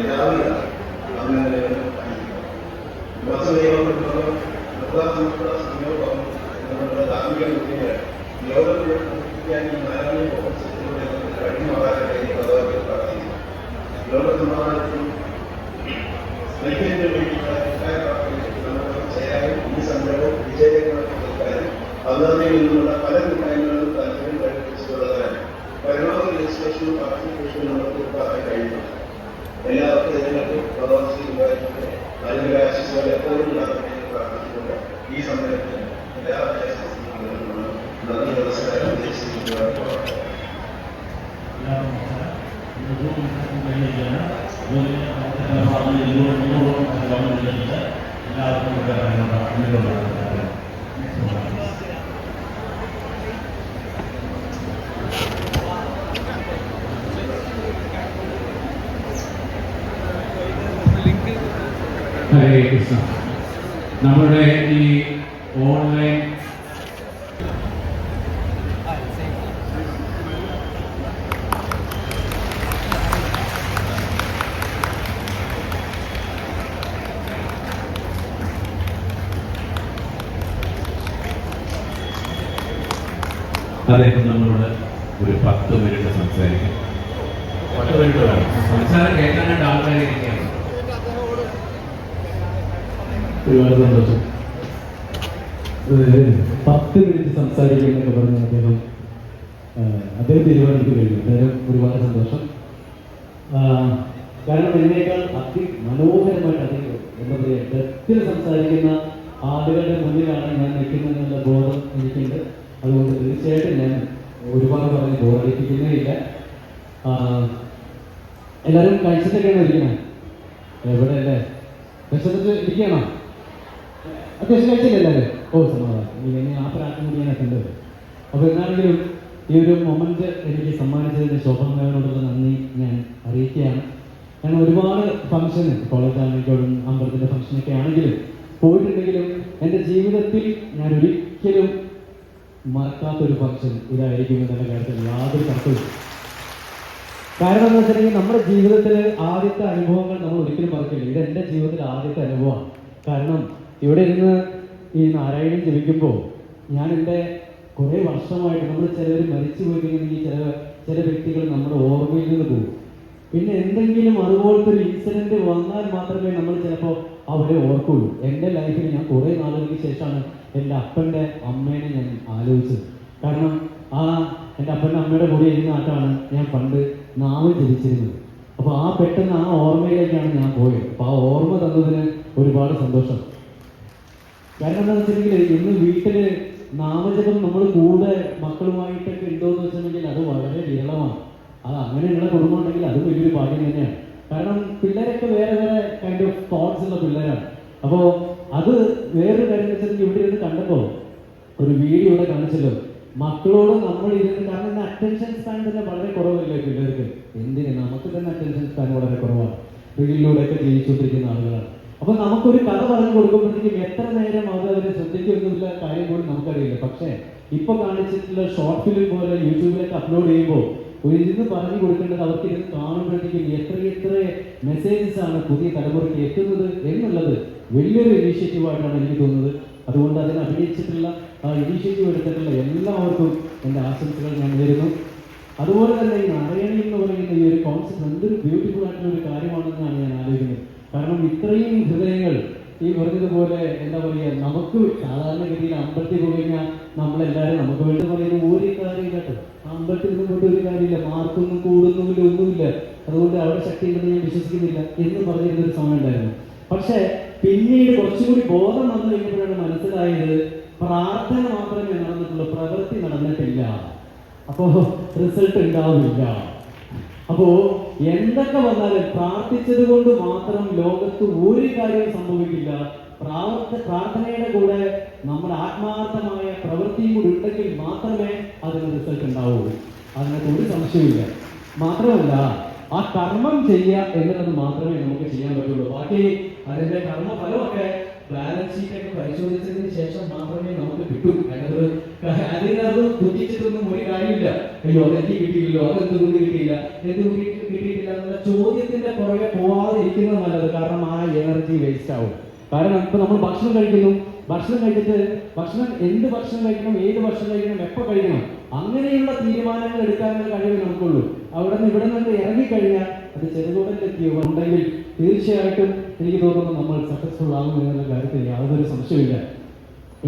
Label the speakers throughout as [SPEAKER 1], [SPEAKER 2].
[SPEAKER 1] എല്ലാവിധ അങ്ങനെ വസുദൈവപ്പെട്ടത് നിർദ്ദാസമുള്ള സംയോഗം നമ്മുടെ ധാർമ്മിക ബുദ്ധിയെ ലോകത്തിൽ പ്രവർത്തിക്കാൻ ഈ നാരായണ നമുക്ക് കഴിഞ്ഞമാകാൻ ഭഗവതി പ്രാർത്ഥിക്കുന്നു ലോകസമാധാനത്തിനും ഐക്യത്തിന് വേണ്ടിയുള്ള എല്ലാ പ്രവർത്തനങ്ങളും ചെയ്യാനും പല കൂട്ടായ്മകളും താല്പര്യം പ്രകടിപ്പിച്ചുകൊള്ളതാനും പരമാവധി രജിസ്ട്രേഷനും പാർട്ടിസിപ്പേഷനും നമുക്ക് തീർപ്പാക്കാൻ കഴിയുന്നു എല്ലാവർക്കും ഇതിനൊക്കെ നല്ലൊരു ആശിസുകൾ എപ്പോഴും ഉണ്ടാകണമെന്ന് പ്രാർത്ഥിച്ചുകൊണ്ട് ഈ സമയത്ത് എല്ലാ നന്ദി നമസ്കാരം ഉദ്ദേശിക്കുന്നതായിട്ട്
[SPEAKER 2] ഹരേ കൃഷ്ണ. നമ്മുടെ ഈ ഓൺലൈൻ അദ്ദേഹം നമ്മളോട് ഒരു പത്ത് മിനിറ്റ് സംസാരിക്കും. പത്ത് മിനിറ്റ് വേണം. സംസാരം കേൾക്കാനായിട്ട് ആൾക്കാരെ
[SPEAKER 3] ഒരുപാട് സന്തോഷം. പത്ത് മിനിറ്റ് സംസാരിക്കും എന്നൊക്കെ പറഞ്ഞ അദ്ദേഹം അദ്ദേഹം തീരുമാനിച്ചു കഴിഞ്ഞു. അദ്ദേഹം ഒരുപാട് സന്തോഷം. കാരണം എന്നേക്കാൾ അതി മനോഹരമായിട്ട് അതി എന്താ പറയുക ഡെപ്തിൽ സംസാരിക്കുന്ന ആളുകളുടെ മുന്നിലാണ് ഞാൻ നിൽക്കുന്നതെന്നുള്ള ബോധം എനിക്കുണ്ട്. അതുകൊണ്ട് തീർച്ചയായിട്ടും ഞാൻ ഒരുപാട് പറഞ്ഞ് ബോറടിപ്പിക്കുന്നേ ഇല്ല. എല്ലാവരും കഴിച്ചിട്ടൊക്കെയാണ് ഇരിക്കണേ എവിടെ അല്ലേ വിശന്നിട്ട് ഇരിക്കണോ അത്യാവശ്യം കഴിച്ചില്ലല്ലേ ഓ സമാധാനം. ഇനി ആ പ്രാർത്ഥന കൂടി ഞാൻ കണ്ടത് അപ്പോൾ എന്നാണെങ്കിലും ഈ ഒരു മൊമെന്റ് എനിക്ക് സമ്മാനിച്ചതിന് ശോഭനോടുള്ള നന്ദി ഞാൻ അറിയിക്കുകയാണ്. ഞാൻ ഒരുപാട് ഫംഗ്ഷന് കോളേജ് ആണെങ്കിലും അമ്പലത്തിന്റെ ഫംഗ്ഷനൊക്കെ ആണെങ്കിലും പോയിട്ടുണ്ടെങ്കിലും എന്റെ ജീവിതത്തിൽ ഞാൻ ഒരിക്കലും മറക്കാത്തൊരു ഫംഗ്ഷൻ ഇതായിരിക്കും എന്നുള്ള കാര്യത്തിൽ യാതൊരു തർക്കവും കാരണം എന്ന് വെച്ചിട്ടുണ്ടെങ്കിൽ നമ്മുടെ ജീവിതത്തിലെ ആദ്യത്തെ അനുഭവങ്ങൾ നമ്മൾ ഒരിക്കലും മറക്കില്ല. ഇത് എന്റെ ജീവിതത്തിലെ ആദ്യത്തെ അനുഭവമാണ്. കാരണം ഇവിടെ ഇരുന്ന് ഈ നാരായണൻ ജപിക്കുമ്പോൾ ഞാൻ എന്റെ കുറേ വർഷമായിട്ട് നമ്മൾ ചിലർ മരിച്ചു പോയിട്ടുണ്ടെങ്കിൽ ചില ചില വ്യക്തികൾ നമ്മുടെ ഓർമ്മയിൽ നിന്ന് പോകും. പിന്നെ എന്തെങ്കിലും അതുപോലത്തെ ഒരു ഇൻസിഡന്റ് വന്നാൽ മാത്രമേ നമ്മൾ ചിലപ്പോൾ അവരെ ഓർക്കുള്ളൂ. എന്റെ ലൈഫിൽ ഞാൻ കുറേ നാളുകൾക്ക് ശേഷമാണ് എന്റെ അപ്പന്റെ അമ്മേനെ ഞാൻ ആലോചിച്ചത്. കാരണം ആ എന്റെ അപ്പന്റെ അമ്മയുടെ കൂടെ ഇരുന്ന ആട്ടാണ് ഞാൻ പണ്ട് നാവ് ജനിച്ചിരുന്നത് അപ്പോൾ ആ പെട്ടെന്ന് ആ ഓർമ്മയിലേക്കാണ് ഞാൻ പോയത്. അപ്പോൾ ആ ഓർമ്മ തന്നതിന് ഒരുപാട് സന്തോഷം. കാരണം എന്താണെന്ന് വെച്ചിട്ടുണ്ടെങ്കിൽ ഇന്ന് വീട്ടിൽ നാമജപം നമ്മൾ കൂടെ മക്കളുമായിട്ടൊക്കെ ഉണ്ടോയെന്ന് വെച്ചിട്ടുണ്ടെങ്കിൽ അത് വളരെ വിരളമാണ്. അത് അങ്ങനെയുള്ള കുടുംബം ഉണ്ടെങ്കിൽ അത് വലിയൊരു ഭാഗ്യം തന്നെയാണ്. കാരണം പിള്ളേരൊക്കെ വേറെ വേറെ കൈൻഡ് ഓഫ് തോട്ട്സ് ഉള്ള പിള്ളേരാണ്. അപ്പോൾ അത് വേറൊരു കാര്യം എന്ന് വെച്ചിട്ടുണ്ടെങ്കിൽ ഇവിടെ ഇരുന്ന് കണ്ടപ്പോൾ ഒരു വീഡിയോ ഇവിടെ കാണിച്ചല്ലോ. മക്കളോട് നമ്മൾ ഇരുന്ന് കാരണം അറ്റൻഷൻ സ്പാൻ തന്നെ വളരെ കുറവല്ലേ പിള്ളേർക്ക്? എന്തിന്? നമുക്ക് തന്നെ അറ്റൻഷൻ സ്പാൻ വളരെ കുറവാണ്. വീട്ടിലൂടെയൊക്കെ ജീവിച്ചുകൊണ്ടിരിക്കുന്ന ആളുകളാണ്. അപ്പൊ നമുക്കൊരു കഥ പറഞ്ഞു കൊടുക്കുമ്പോഴത്തേക്കും എത്ര നേരം അത് അവരെ ശ്രദ്ധിക്കുന്നില്ല കാര്യം പോലും നമുക്കറിയില്ല. പക്ഷേ ഇപ്പൊ കാണിച്ചിട്ടുള്ള ഷോർട്ട് ഫിലിം പോലെ യൂട്യൂബിലേക്ക് അപ്ലോഡ് ചെയ്യുമ്പോൾ ഒരു ഇരുന്ന് പറഞ്ഞു കൊടുക്കേണ്ടത് അവർക്ക് ഇരുന്ന് കാണുമ്പോഴത്തേക്കും എത്ര എത്ര മെസ്സേജസ് ആണ് പുതിയ തലമുറയ്ക്ക് എത്തുന്നത് എന്നുള്ളത് വലിയൊരു ഇനീഷ്യേറ്റീവ് ആയിട്ടാണ് എനിക്ക് തോന്നുന്നത്. അതുകൊണ്ട് അതിനെ അഭിനയിച്ചിട്ടുള്ള ആ ഇനീഷ്യേറ്റീവ് എടുത്തിട്ടുള്ള എല്ലാവർക്കും എന്റെ ആശംസകൾ ഞാൻ നേരുന്നു. അതുപോലെ തന്നെ ഈ നാരായണി എന്ന് പറയുന്ന ഈ ഒരു കോൺസെപ്റ്റ് എന്തൊരു ബ്യൂട്ടിഫുൾ ആയിട്ടുള്ള ഒരു കാര്യമാണെന്നാണ് ഞാൻ ആലോചിക്കുന്നത്. കാരണം ഇത്രയും ഹൃദയങ്ങൾ ഈ പറഞ്ഞതുപോലെ എന്താ പറയുക നമുക്ക് സാധാരണഗതിയിൽ അമ്പലത്തിൽ പോയി കഴിഞ്ഞാൽ നമ്മളെല്ലാവരും നമുക്ക് വേണ്ടി പറയുന്ന ഒരു കാര്യമില്ല അമ്പലത്തിൽ നിന്നും കൊണ്ട് ഒരു കാര്യമില്ല. മാർക്കൊന്നും കൂടുന്നുമില്ല ഒന്നുമില്ല. അതുകൊണ്ട് അവിടെ ശക്തി ഉണ്ടെന്ന് ഞാൻ വിശ്വസിക്കുന്നില്ല എന്ന് പറഞ്ഞിരുന്ന ഒരു സമയം ഉണ്ടായിരുന്നു. പക്ഷേ പിന്നീട് കുറച്ചുകൂടി ബോധം വന്നു കഴിഞ്ഞപ്പോഴാണ് മനസ്സിലായത് പ്രാർത്ഥന മാത്രമേ നടന്നിട്ടുള്ളൂ പ്രവൃത്തി നടന്നിട്ടില്ല. അപ്പോ റിസൾട്ട് ഉണ്ടാവില്ല. അപ്പോ എന്തൊക്കെ വന്നാലും പ്രാർത്ഥിച്ചത് കൊണ്ട് മാത്രം ലോകത്ത് ഒരു കാര്യം സംഭവിക്കില്ല. പ്രാർത്ഥ പ്രാർത്ഥനയുടെ കൂടെ നമ്മുടെ ആത്മാർത്ഥമായ പ്രവൃത്തിയും കൂടി ഉണ്ടെങ്കിൽ മാത്രമേ അതിന് റിസൾട്ട് ഉണ്ടാവുള്ളൂ. അതിനകത്ത് ഒരു സംശയമില്ല മാത്രമല്ല ആ കർമ്മം ചെയ്യുക എന്നുള്ളത് മാത്രമേ നമുക്ക് ചെയ്യാൻ പറ്റുള്ളൂ. ബാക്കി അതിന്റെ കർമ്മഫലമൊക്കെ ബാലൻസ് ഷീറ്റ് ഒക്കെ പരിശോധിച്ചതിന് ശേഷം മാത്രമേ നമുക്ക് കിട്ടൂ. അതിനകത്ത് അതിനകത്ത് കുറ്റിച്ചിട്ടൊന്നും ഒരു കാര്യമില്ല. അയ്യോ അതെനിക്ക് കിട്ടിയില്ലല്ലോ അതെന്തുകൊണ്ട് കിട്ടിയില്ല എന്തുകൊണ്ട് കിട്ടിയിട്ടില്ല എന്നുള്ള ചോദ്യത്തിന്റെ പുറകെ പോവാതെ ഇരിക്കുന്നത് നല്ലത്. കാരണം ആ എനർജി വേസ്റ്റ് ആവും. കാരണം ഇപ്പൊ നമ്മൾ ഭക്ഷണം കഴിക്കുന്നു. ഭക്ഷണം കഴിച്ചിട്ട് ഭക്ഷണം എന്ത് ഭക്ഷണം കഴിക്കണം ഏത് ഭക്ഷണം കഴിക്കണം എപ്പോൾ കഴിക്കണം? അങ്ങനെയുള്ള തീരുമാനങ്ങൾ എടുക്കാനുള്ള കഴിവ് നമുക്കുള്ളൂ. അവിടെ നിന്ന് ഇവിടെ നിന്ന് ഇറങ്ങിക്കഴിഞ്ഞാൽ അത് ചെറുതോടെ ഉണ്ടെങ്കിൽ തീർച്ചയായിട്ടും എനിക്ക് തോന്നുന്നു നമ്മൾ സക്സസ്ഫുൾ ആകും എന്നുള്ള കാര്യത്തിൽ യാതൊരു സംശയമില്ല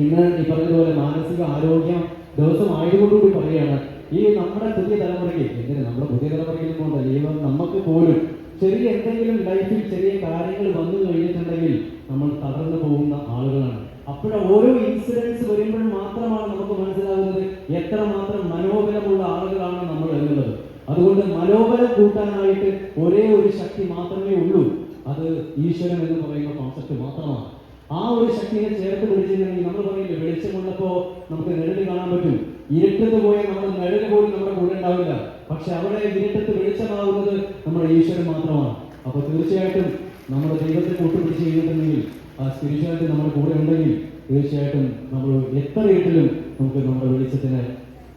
[SPEAKER 3] ഇന്ന് ഈ പറഞ്ഞതുപോലെ മാനസിക ആരോഗ്യം ദിവസം ആയതുകൊണ്ടുകൂടി പറയുകയാണ് ഈ നമ്മുടെ പുതിയ തലമുറയ്ക്ക് എന്തിന് നമ്മുടെ പുതിയ തലമുറയിൽ കൊണ്ടല്ല ഈ നമുക്ക് പോലും ചെറിയ എന്തെങ്കിലും ലൈഫിൽ ചെറിയ കാര്യങ്ങൾ വന്നു കഴിഞ്ഞിട്ടുണ്ടെങ്കിൽ നമ്മൾ തളർന്നു പോകുന്ന ആളുകളാണ്. അപ്പോഴ ഓരോ ഇൻസിഡൻസ് വരുമ്പോൾ മാത്രമാണ് നമുക്ക് മനസ്സിലാകുന്നത് എത്രമാത്രം മനോബലമുള്ള ആളുകളാണ് നമ്മൾ എന്നുള്ളത്. അതുകൊണ്ട് മനോബലം കൂട്ടാനായിട്ട് ഒരേ ഒരു ശക്തി മാത്രമേ ഉള്ളൂ. അത് ഈശ്വരൻ എന്ന് പറയുന്ന കോൺസെപ്റ്റ് മാത്രമാണ്. ആ ഒരു ശക്തിയെ ചേർത്ത് പിടിച്ചിട്ടുണ്ടെങ്കിൽ നമ്മൾ പറയില്ലേ വെളിച്ചമുള്ളപ്പോ നമുക്ക് നിഴൽ കാണാൻ പറ്റും. ഇരുട്ടത്ത് പോയാൽ നമ്മൾ നിഴൽ പോലും നമ്മുടെ കൂടെ ഉണ്ടാവില്ല. പക്ഷെ അവിടെ ഇരുട്ടത്ത് വെളിച്ചമാകുന്നത് നമ്മുടെ ഈശ്വരൻ മാത്രമാണ്. അപ്പൊ തീർച്ചയായിട്ടും നമ്മുടെ ദൈവത്തെ കൂട്ടുപിടിച്ച് കഴിഞ്ഞിട്ടുണ്ടെങ്കിൽ ആ സ്പിരിച്വാലിറ്റി നമ്മുടെ കൂടെ ഉണ്ടെങ്കിൽ തീർച്ചയായിട്ടും നമ്മൾ എത്ര വീട്ടിലും നമുക്ക് നമ്മുടെ വെളിച്ചത്തിന്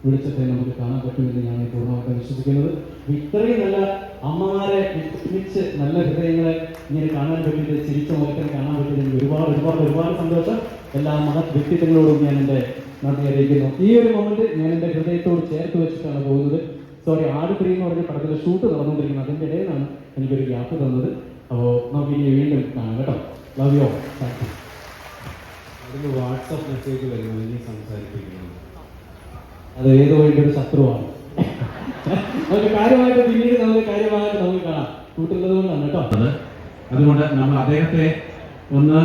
[SPEAKER 3] വെളിച്ചത്തെ നമുക്ക് കാണാൻ പറ്റുമെന്ന് ഞാൻ പൂർണമായിട്ട് വിശ്വസിക്കുന്നത്. ഇത്രയും നല്ല അമ്മമാരെ ഒരുമിച്ച് നല്ല ഹൃദയങ്ങളെ ഇങ്ങനെ കാണാൻ പറ്റിയിട്ട് ചിരിച്ച മുഖത്തിന് കാണാൻ എനിക്ക് ഒരുപാട് ഒരുപാട് ഒരുപാട് സന്തോഷം. എല്ലാ മഹത് വ്യക്തിത്വങ്ങളോടും ഞാൻ എന്റെ നന്ദി അറിയിക്കുന്നു. ഈ ഒരു മൊമെന്റ് ഞാൻ എന്റെ ഹൃദയത്തോട് ചേർത്ത് വെച്ചിട്ടാണ് പോകുന്നത്. സോറി ആടുപ്രി എന്ന് പറഞ്ഞ പടത്തിലെ ഷൂട്ട് നടന്നുകൊണ്ടിരിക്കുന്നത്. അതിന്റെ ഇടയിലാണ് എനിക്കൊരു ഗ്യാപ്പ് തന്നത്. അപ്പോൾ നമുക്ക് ഇനി വീണ്ടും കാണാം കേട്ടോ. ലവ് യു താങ്ക് യു
[SPEAKER 2] അതിന് വാട്സപ്പ് മെസ്സേജ് വരുന്നു. ഇനി സംസാരിപ്പിക്കുന്നു.
[SPEAKER 3] അത് ഏതോ ഒരു ശത്രുവാണ്. നമുക്ക് കാര്യമായിട്ട് പിന്നീട് നമുക്ക് കാര്യമായിട്ട് നമുക്ക് കാണാം. കൂട്ടുള്ളത് കൊണ്ടാണ് കേട്ടോ.
[SPEAKER 2] അത് അതുകൊണ്ട് നമ്മൾ അദ്ദേഹത്തെ ഒന്ന്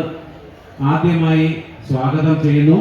[SPEAKER 2] ആദ്യമായി സ്വാഗതം ചെയ്യുന്നു.